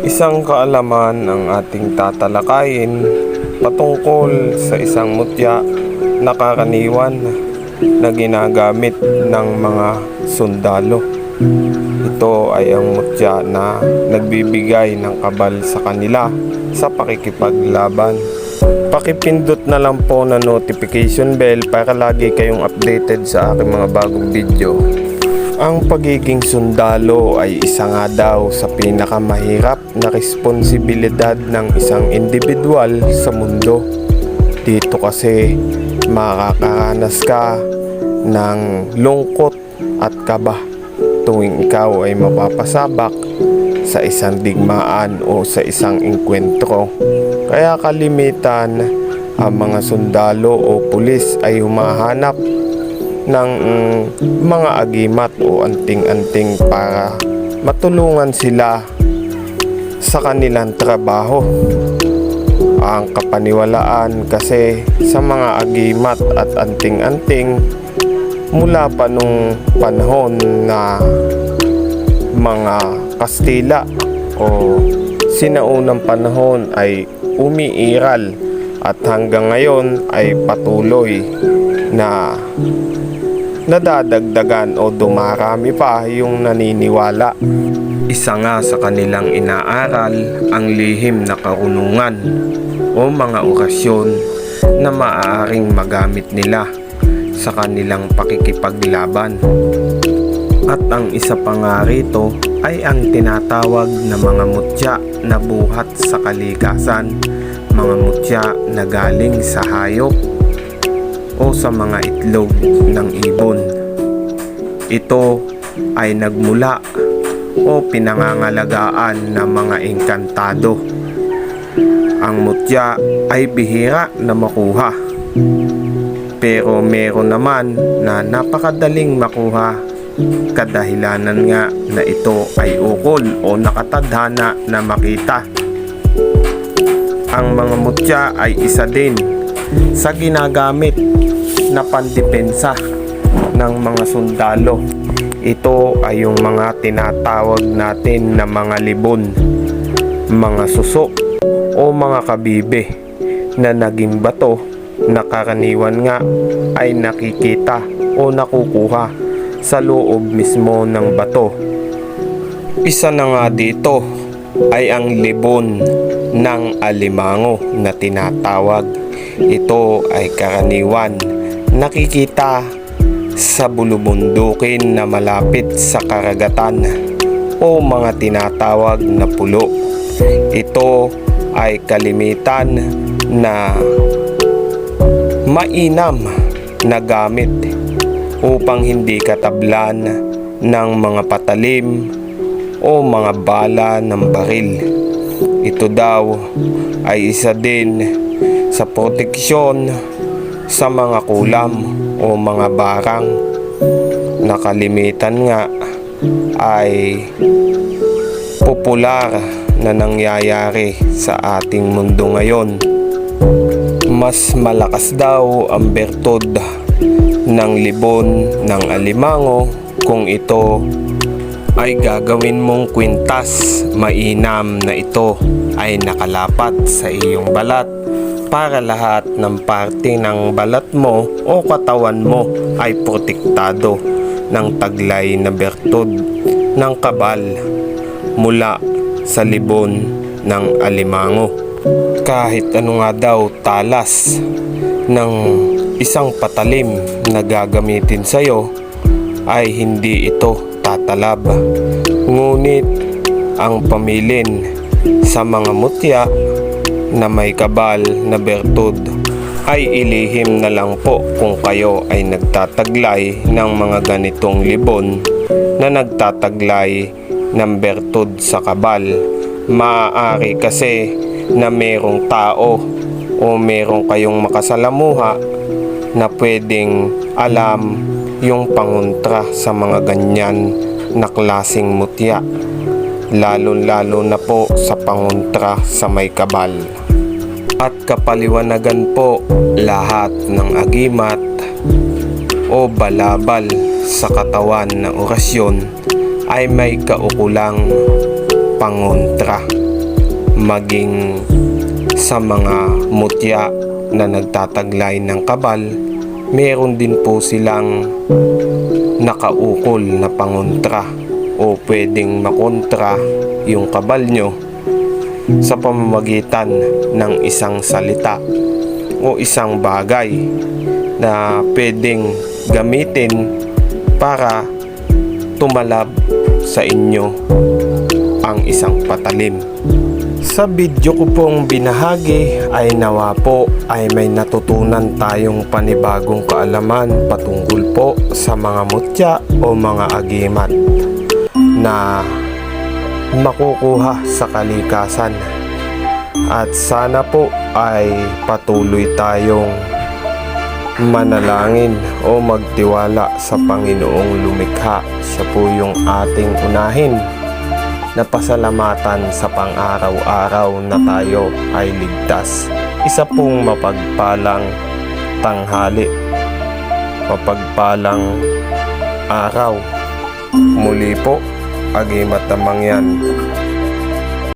Isang kaalaman ang ating tatalakayin patungkol sa isang mutya na karaniwan na ginagamit ng mga sundalo. Ito ay ang mutya na nagbibigay ng kabal sa kanila sa pakikipaglaban. Pakipindot na lang po na notification bell para lagi kayong updated sa aking mga bagong video. Ang pagiging sundalo ay isa nga daw sa pinakamahirap na responsibilidad ng isang individual sa mundo. Dito kasi makakaranas ka ng lungkot at kaba tuwing ikaw ay mapapasabak sa isang digmaan o sa isang engkwentro. Kaya kalimitan ang mga sundalo o pulis ay humahanap ng mm, mga agimat o anting-anting para matulungan sila sa kanilang trabaho. Ang kapaniwalaan kasi sa mga agimat at anting-anting mula pa nung panahon na mga Kastila o sinaunang panahon ay umiiral at hanggang ngayon ay patuloy na nadadagdagan o dumarami pa yung naniniwala. Isa nga sa kanilang inaaral ang lihim na karunungan o mga orasyon na maaaring magamit nila sa kanilang pakikipaglaban. At ang isa pa nga rito ay ang tinatawag na mga mutya na buhat sa kalikasan, mga mutya na galing sa hayop o sa mga itlog ng ibon. Ito ay nagmula o pinangangalagaan ng mga engkantado. Ang mutya ay bihira na makuha. Pero meron naman na napakadaling makuha kadahilanan nga na ito ay ukol o nakatadhana na makita. Ang mga mutya ay isa din sa ginagamit na pandepensa ng mga sundalo. Ito ay yung mga tinatawag natin na mga libon, mga suso o mga kabibe na naging bato na karaniwan nga ay nakikita o nakukuha sa loob mismo ng bato. Isa na nga dito ay ang libon ng alimango na tinatawag. Ito ay karaniwan nakikita sa bulubundukin na malapit sa karagatan o mga tinatawag na pulo. Ito ay kalimitan na mainam na gamit upang hindi katablan ng mga patalim o mga bala ng baril. Ito daw ay isa din sa proteksyon sa mga kulam o mga barang. Na kalimitan nga ay popular na nangyayari sa ating mundo ngayon. Mas malakas daw ang bertod ng libon ng alimango kung ito ay gagawin mong kwintas. Mainam na ito ay nakalapat sa iyong balat para lahat ng parte ng balat mo o katawan mo ay protektado ng taglay na bertod ng kabal mula sa libon ng alimango. Kahit ano nga daw talas ng isang patalim na gagamitin sa'yo ay hindi ito tatalab. Ngunit ang pamilin sa mga mutya na may kabal na bertud ay ilihim na lang po kung kayo ay nagtataglay ng mga ganitong libon na nagtataglay ng bertud sa kabal. Maaari kasi na merong tao o merong kayong makasalamuha na pwedeng alam yung pangontra sa mga ganyan na klasing mutya lalo-lalo na po sa pangontra sa may kabal. At kapaliwanagan po lahat ng agimat o balabal sa katawan ng orasyon ay may kaukulang pangontra. maging sa mga mutya na nagtataglay ng kabal, meron din po silang nakaukol na pangontra o pwedeng makontra yung kabal nyo sa pamamagitan ng isang salita o isang bagay na pwedeng gamitin para tumalab sa inyo ang isang patalim. Sa video ko pong binahagi ay nawa po ay may natutunan tayong panibagong kaalaman patungkol po sa mga mutya o mga agimat na makukuha sa kalikasan. At sana po ay patuloy tayong manalangin o magtiwala sa Panginoong lumikha. Siya po yung ating unahin na pasalamatan sa pang-araw-araw na tayo ay ligtas. Isa pong mapagpalang tanghali, mapagpalang araw. Muli po, agimat namang yan.